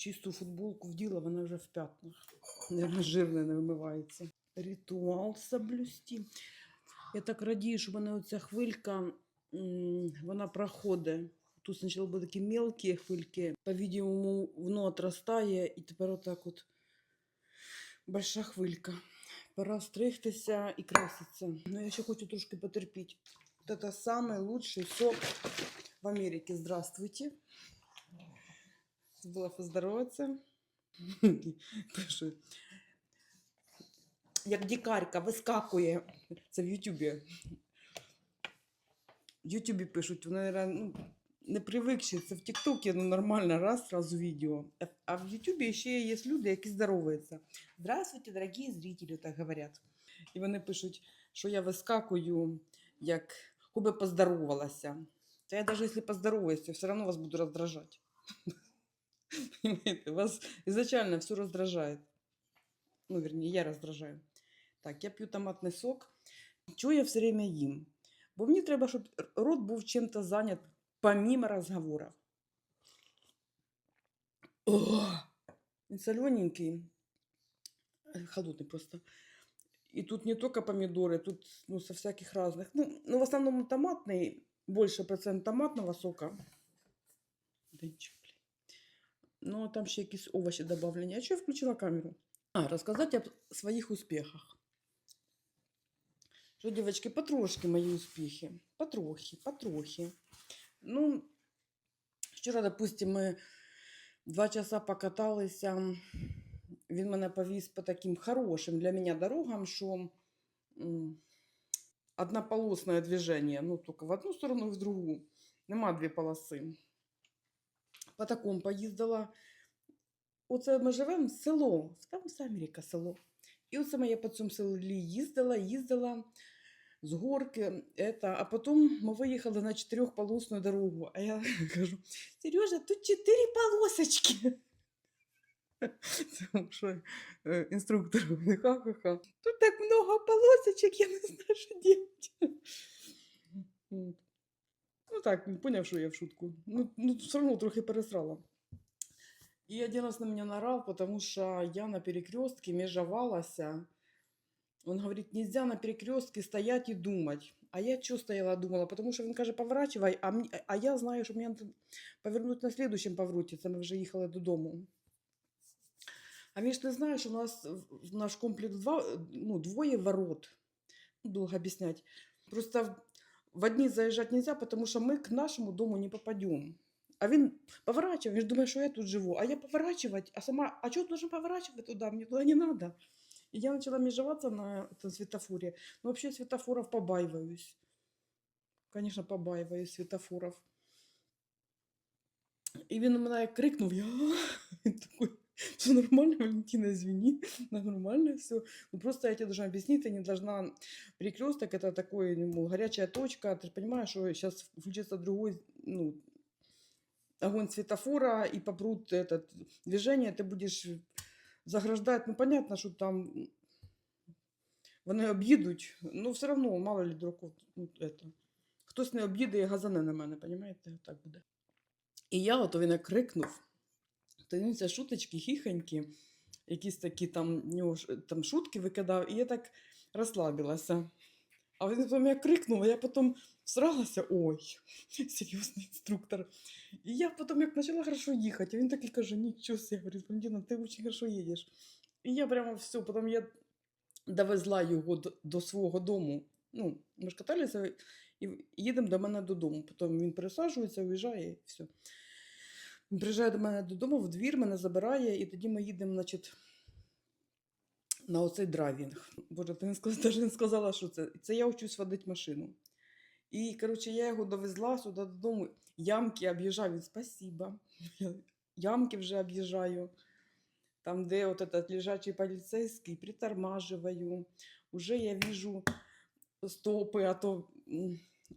чисту футболку вділа, вона вже в п'ятнах. Наверно, жирне не вимивається. Ритуал соблюсти. Я так радію, що в мене оця хвилька, м, вона проходить. Тут спочатку були такі мелкі хвильки, по-видимому, воно отрастає, і тепер отак от большая хвилька. Пора стригтися і краситися. Ну, я ще хочу трошки потерпіти. Вот это самый лучший сок в Америке. Здравствуйте. Забыла поздороваться. Пише. Як дікарка вискакує. Це в Ютубі. В Ютубі пишуть, вони ну, не привикші. Це в Тіктокі ну, нормально, раз, сразу відео. А- в Ютубі ще є люди, які здороваються. Здравствуйте, дорогі зрителі, так говорять. І вони пишуть, що я вискакую, як би поздоровалася. То я даже если поздороваюсь, я все равно вас буду раздражать. Понимаете, вас изначально все раздражает. Ну, вернее, я раздражаю. Так, я п'ю томатний сок. Чого я все время їм? Бо мені треба, щоб рот був чим-то зайнят помимо розговорів. О, він солененький. Э, Холодный просто. И тут не только помидоры, тут ну, со всяких разных. Ну, ну, в основном томатный, больше процент томатного сока. Да ничего, блин. Ну, а там ще якісь овощи добавлені. А що я включила камеру? А, розказати об своїх успіхах. Що, дівчатки, потрошки мої успіхи. Потрохи, потрохи. Ну, вчора, допустим, ми два часа покаталися. Він мене повіз по таким хорошим для мене дорогам, що м, однополосне движение, ну, тільки в одну сторону і в другу. Нема дві полоси. По такому поїздила. Оце ми живемо село, там все Америка село. І оце я по цьому селі їздила, їздила з горки, это, а потім ми виїхали на чотирьохполосну дорогу. А я кажу, Сережа, тут чотири полосочки. Це що е, інструктор говорить, ха-ха-ха. Тут так много полосочек, я не знаю, що делать. От. Ну так, він поняв, що я в шутку. Ну, ну все одно трохи пересрала. И один раз на меня наорал, потому что я на перекрестке межевалася. Он говорит, нельзя на перекрестке стоять и думать. А я что стояла, думала? Потому что він каже, поворачивай, а, мені, а я знаю, що мені надо повернути на следующем повороті. Це ми вже їхали додому. А він ж не знає, що у нас в- в наш комплекс два, ну, двоє ворот. Ну, Долго объяснять. Просто в- в одни заезжать нельзя, потому что мы к нашему дому не попадем. А він поворачивает, він ж думає, що я тут живу. А я поворачивать, а сама, а что должен поворачивать туда? Мне туда не надо. И я начала межеваться на этом светофоре. Но вообще светофоров побаиваюсь. Конечно, побаиваюсь светофоров. І він на мене крикнув, я він такой, все нормально, Валентина, извини, да, нормально все. Ну, просто я тебе должна объяснить, ты не должна... Перекресток это такой, ну, мол, горячая точка, ты же понимаешь, что сейчас включится другой, ну, огонь светофора и попрут этот движение, ты будешь заграждать, ну, понятно, що там вони об'їдуть, ну, все одно, мало ли дураков, ну, это. Хтось не об'їде і газане на мене, понімаєте? Так буде. І я, от він як крикнув, То шуточки, хіхоньки, якісь такі там, нього там шутки викидав, і я так розслабилася. А він потім як крикнув, а я потім всралася, ой, серйозний інструктор. І я потім як почала хорошо їхати, а він такий каже, нічого себе, говорить, Валентина, ти дуже хорошо їдеш. І я прямо все, потім я довезла його до, до свого дому. Ну, ми ж каталися і їдемо до мене додому. Потім він пересаджується, уїжджає і все. Він приїжджає до мене додому, в двір мене забирає, і тоді ми їдемо, значить, на оцей драйвінг. Боже, ти не сказала, що це. Це я вчусь водити машину. І, коротше, я його довезла сюди додому. Ямки об'їжджаю. Він, спасибо. Ямки вже об'їжджаю. Там, де от этот лежачий поліцейський, притормаживаю. Уже я вижу стопи, а то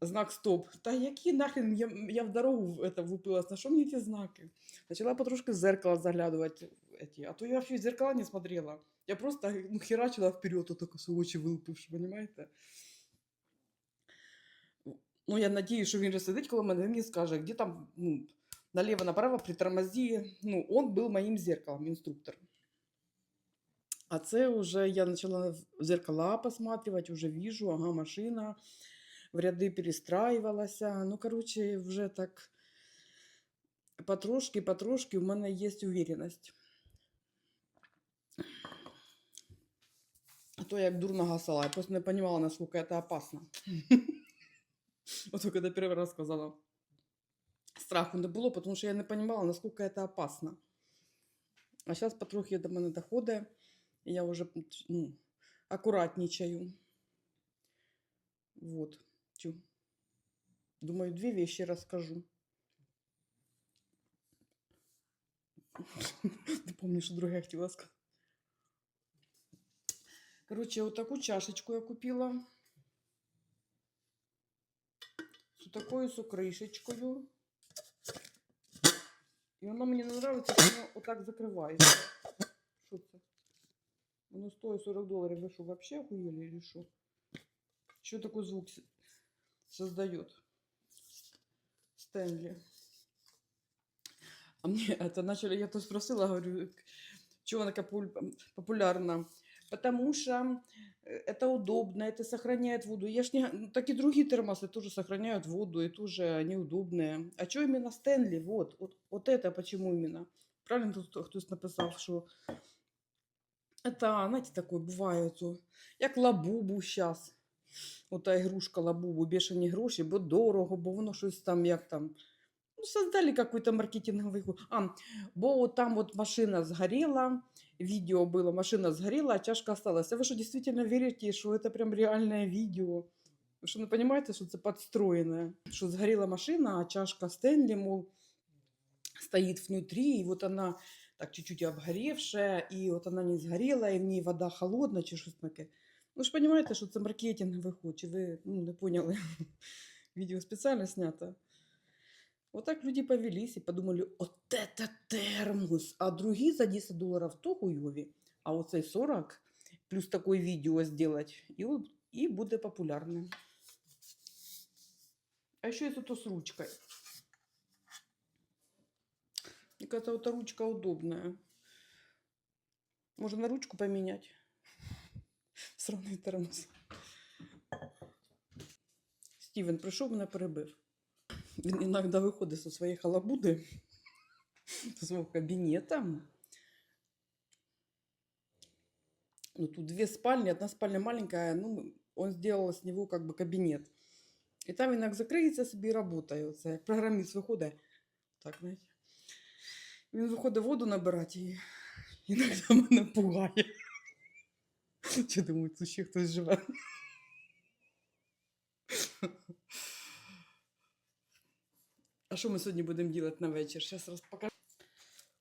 знак стоп. Та які нахрен я, я в дорогу в- это влупилась, на що мені ті знаки? Начала потрошки в зеркало заглядывать, эти, а то я вообще в зеркала не смотрела. Я просто ну, херачила вперед, вот так все очі вилупивши, понимаете? Ну, я надію, що він же сидить коло мене, він мені скаже, де там, ну, налево-направо притормози. Ну, он был моим зеркалом, инструктор. А це уже я начала в зеркала посматривать, уже вижу, ага, машина, в ряды перестраивалась. Ну, короче, вже так потрошки, потрошки у мене є уверенность. А то я як дурно гасала, я просто не понимала, насколько это опасно. Вот когда первый раз сказала, страху не було, тому що я не понимала, насколько это опасно. А зараз потрохи до мене доходить, я вже ну, акуратничаю. Вот. Чу. Думаю, две вещи расскажу. Не помню, що друге я хотіла сказати. Короче, вот такую чашечку я купила. С вот с крышечкою. И оно мне не нравится, что оно вот так закрывается. Что это? Оно стоит 40 долларов. Вы что, вообще охуели или что? Что такой звук с- создает? Стэнли. А мне это начали, я то спросила, говорю, чего она такая популь- популярна? Потому что э, это удобно, это сохраняет воду. Я ж не... ну, Так и другие термосы тоже сохраняют воду, и тоже они удобные. А что именно Стэнли? Вот, вот, вот это почему именно? Правильно тут кто- хтось написал, что это, знаете, такое бывает, о, як лабубу сейчас. Ота ігрушка лабубу, бешені гроші, бо дорого, бо воно щось там, як там. Ну, создали какой-то маркетинговый ход. А, бо вот там вот машина сгорела, видео было, машина сгорела, а чашка осталась. А вы что, действительно верите, что это прям реальное видео? Вы что, не понимаете, что это подстроенное? Что сгорела машина, а чашка Стэнли, мол, стоит внутри, и вот она так чуть-чуть обгоревшая, и вот она не сгорела, и в ней вода холодная, чи щось таке. Ну ж понимаете, що це маркетинговий ход, чи ви ну, не поняли. Відео спеціально снято. Вот так люди повелись и подумали, от это термос. А другие за 10 долларов то хуйові. А оцей 40 плюс такое видео сделать, и, он- и буде популярним. А еще есть то с ручкой. Мне кажется, вот эта ручка удобная. Можно на ручку поменять. Сраний термос. Стівен прийшов, мене перебив. Він іноді виходить зі своєї халабуди, зі свого кабінета. Ну, тут две спальни, одна спальня маленькая, ну, он сделал с него как бы кабинет. І там він як закриється собі і працює. Оце як програміст виходить. Так, знаєте. Він виходить воду набирати і іноді мене пугає. Чи думаю, тут ще хтось живе? А що ми сьогодні будемо робити на вечір? Зараз розпокажу.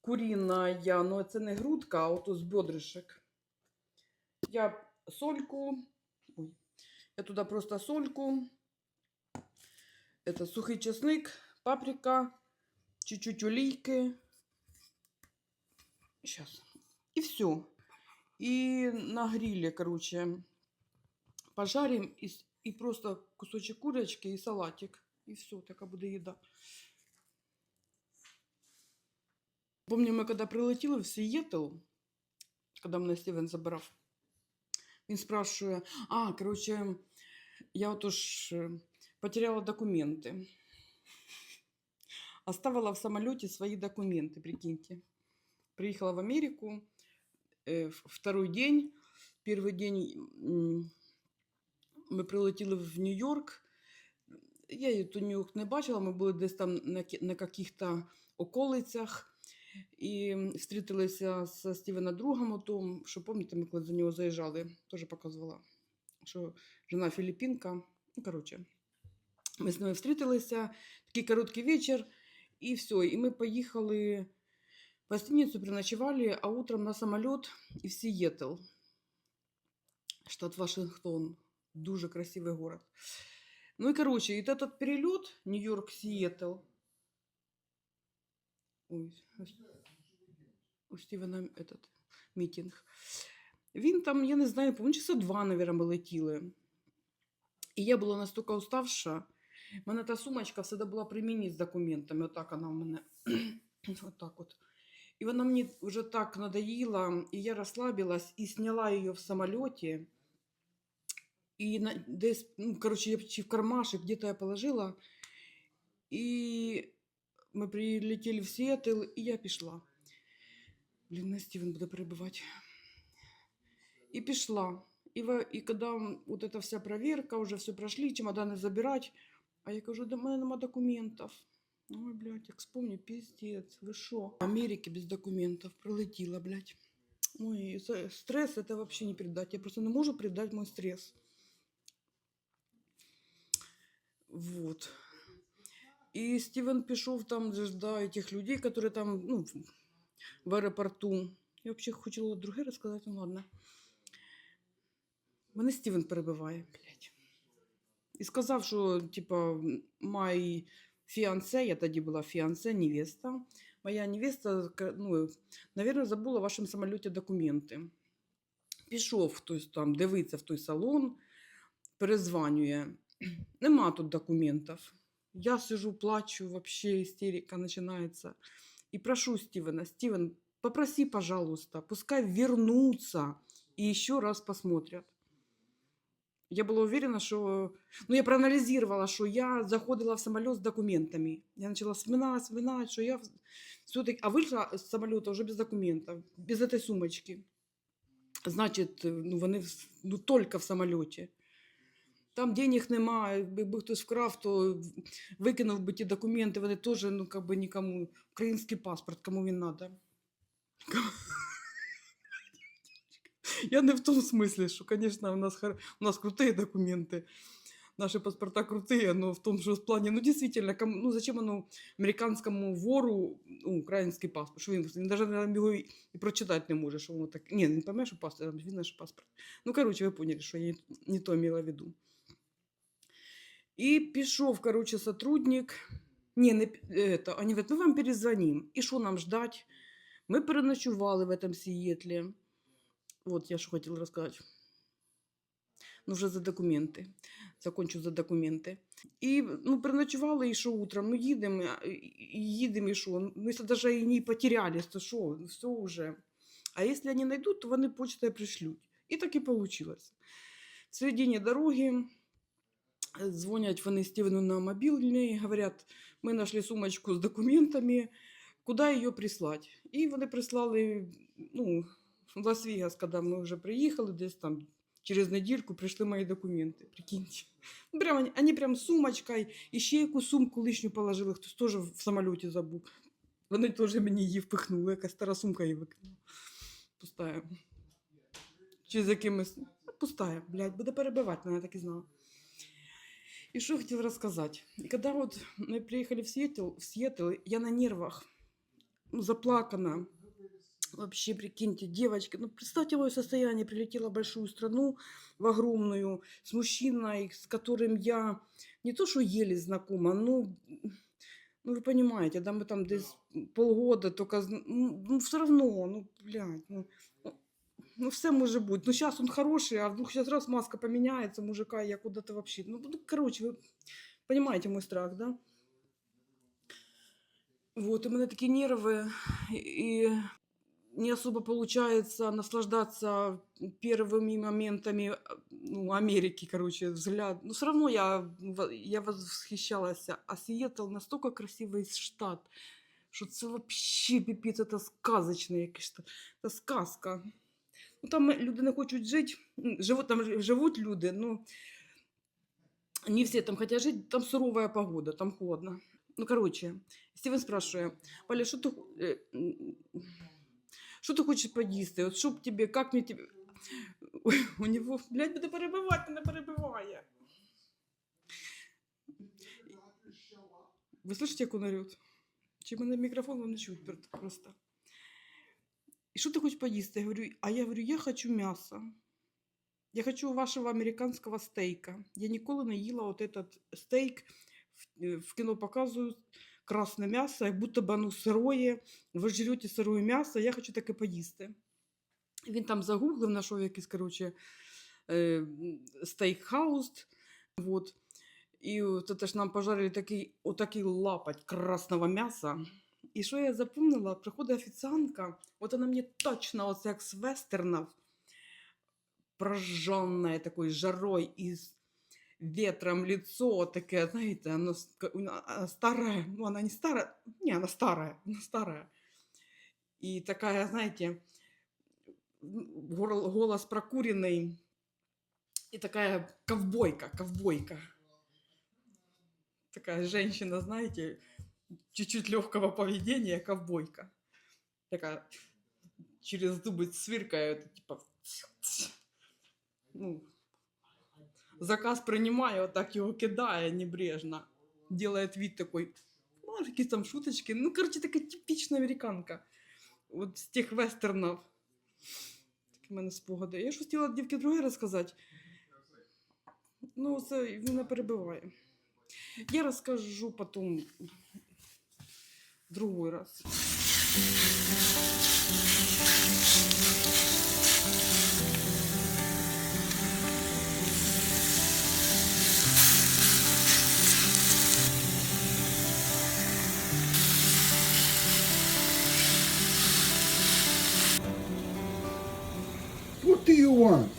Куріна я, ну це не грудка, а ото з бедрышек. Я сольку, ой, я туди просто сольку, это сухий чесник, паприка, чуть-чуть олійки. Сейчас. И все. И на гриле, короче, пожарим и, с- и просто кусочек курочки и салатик. И все, така буде їда. Помню, ми коли прилетіли в Сієтл, коли мене Стівен забирав, він спрашує, а, короче, я отож е, потеряла документы. Оставила в самолете свои документы, прикиньте. Приехала в Америку, э, в- второй день. Первый день ми прилетіли в Нью-Йорк. Я її то Нью-Йорк не бачила, ми були десь там на, каких-то околицях. І зустрілися з Стівена другом, отом, що пам'ятаєте, ми коли за нього заїжджали, теж показувала, що жена філіппінка. Ну, коротше, ми з ними зустрілися, такий короткий вечір, і все. І ми поїхали гостиницу, переночевали, а утром на самоліт і в Сієтл, штат Вашингтон. Дуже красивий город. Ну и, короче, и этот перелет Нью-Йорк-Сиэтл. Ой, ось- у Стівена этот мітинг. Він там, я не знаю, по часа два, наверное, ми летіли. І я була настільки уставша, У мене та сумочка всегда була при мені з документами. Отак вона в мене. Отак от. І вона мені вже так надоїла, і я розслабилась і сняла її в самоліті. І на, десь, ну, коротше, я чи в кармашек где-то я положила. І ми прилетіли в Сіетл, і я пішла. Блін, на Стівен буде перебивати. І пішла. І, в, і коли вот эта вся проверка, уже все прошли, чемоданы забирать, а я кажу, до мене нема документів. Ой, блядь, як вспомню, пиздец, ви що? В Америці без документів прилетіла, блядь. Ой, це- стресс это вообще не передать. Я просто не можу передать мой стресс. Вот. І Стівен пішов там же ж, да, этих людей, которые там, ну, в- в аеропорту. Я взагалі хотіла друге розказати, ну ладно. Мене Стівен перебиває, блядь. І сказав, що, типа, май фіансе, я тоді була фіансе, невеста. Моя невеста, ка- ну, наверное, забула в вашому самоліті документи. Пішов хтось там, дивиться в той салон, перезванює. Нема тут документів. Я сижу, плачу, вообще истерика начинается. И прошу Стивена, Стивен, попроси, пожалуйста, пускай вернутся и еще раз посмотрят. Я была уверена, что... Ну, я проанализировала, что я заходила в самолет с документами. Я начала вспоминать, вспоминать, что я все-таки... А вышла с самолета уже без документов, без этой сумочки. Значит, ну, вони в- ну, только в самолете. Там денег немає, якби хтось вкрав, то викинув би ті документи, вони теж, ну, как би нікому. Український паспорт, кому він надо. Я не в тому смислі, що, звісно, у нас, хор- у нас круті документи. Наші паспорта круті, но в тому, що в плані, ну, дійсно, кому, ну, зачем воно американському вору ну, український паспорт? Що він, він навіть його і, і прочитати не може, що воно так. Ні, не пойме, що паспорт, там видно, що паспорт. Ну, коротше, ви поняли, що я не то имела в виду. І пішов, короче, сотрудник. Ні, не пі- это, они говорят, ми вам перезвоним. І що нам ждать? Ми переночували в этом Сієтлі. Вот я що хотіла розказати. Ну, вже за документи. Закончу за документи. І ну, переночували, і що утром, ну їдемо, і- їдемо, і що? Ну, навіть і не потерялись, то що, все вже. А якщо вони знайдуть, то вони почтою пришлють. І так і вийшло. В середині дороги Э, Звонять вони Стівену на мобільний, говорять, ми знайшли сумочку з документами, куди її прислати. І вони прислали ну, в Лас-Вегас, коли ми вже приїхали, десь там через недільку прийшли мої документи. Прикиньте. Ну, прям, вони- вони прям з сумочкою, і ще якусь сумку лишню положили, хтось теж в самоліті забув. Вони теж мені її впихнули, якась стара сумка її викинула. Пустая. Чи з якимось. Ну, Пустая, блядь, буде перебивати, мене так і знала. И что хотела рассказать. И когда вот мы приехали в Сиэтл, в Сиэтл, я на нервах, ну, заплакана. Вообще, прикиньте, девочка, ну, представьте мое состояние, прилетела в большую страну, в огромную, с мужчиной, с которым я не то, что еле знакома, ну, ну, вы понимаете, да, мы там здесь полгода только, ну, все равно, ну, блядь, ну, ну, все може бути. Ну, зараз він хороший, а вдруг сейчас раз маска поменяется, мужика, я куда-то вообще. Ну, ну, короче, вы понимаете мой страх, да? Вот, у меня такие нервы, и не особо получается наслаждаться первыми моментами а, ну, Америки, короче, взгляд. Но все равно я, в- я восхищалась. А Сиэтл настолько красивый штат, що це вообще піпець, це сказочне якесь. та- Це сказка. Ну, там люди не хочуть жити, м, живуть, там ж- живуть люди, ну не всі там хотять жити, там сурова погода, там холодно. Ну, короче, Стівен спрашиває, Валя, що ти, хо- е, м, що ти хочеш поїсти? От що б тебе, як мені тебе... Ой, у него, блядь, буде перебивати, не перебиває. Ви слышите, як він орет? Чи мене мікрофон вам не чуть пр- просто. И что ты хочешь поесть? Я говорю, а я говорю, я хочу мясо. Я хочу вашего американского стейка. Я ніколи не їла вот этот стейк. В, э, в кино показують Красне м'ясо, як будто бы оно сироє. Ви жрете сироє м'ясо, я хочу таке поїсти. Він там загуглив, знайшов якийсь, короче, стейк-хаус. Вот. Вот это ж нам пожарили такий, отакий лапать красного мяса. І що я запомнила? Приходить офіціантка, от вона мені точно, оце як з вестернів, прожженное такой жарой с ветром лицо такое, знаете, она- она старая, ну она не старая, не, она старая, она старая. И такая, знаете, голос прокуренный, и такая ковбойка, ковбойка. Такая женщина, знаете, чуть-чуть легкого поведения, ковбойка. Такая через зубы сверкает, типа, ну, заказ принимаю, вот так его кидая небрежно. Делает вид такой, ну, какие там шуточки. Ну, короче, такая типичная американка. Вот з тих вестернів. Такі в мене спогади. Я щось хотіла дівки друге розказати. Ну, це не перебиває. Я розкажу потім другой раз. do you want?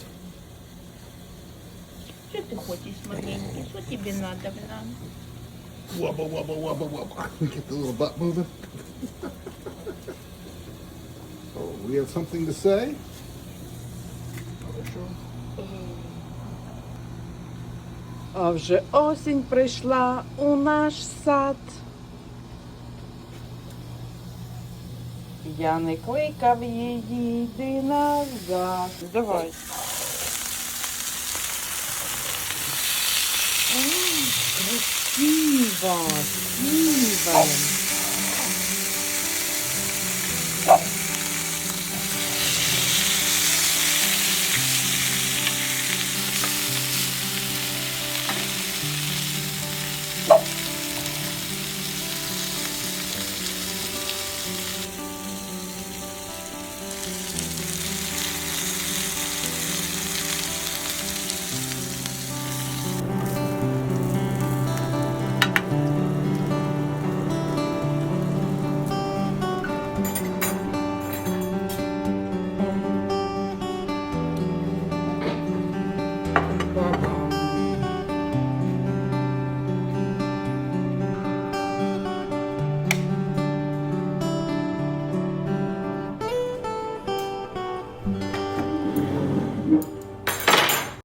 Что ты хочешь, маленький? Что тебе надо, бля? Wubba wubba wubba wubba. Get the little butt moving. oh, we have something to say? А вже осінь прийшла у наш сад. Я не кликав її, йди назад. Давай. Красиво, красиво.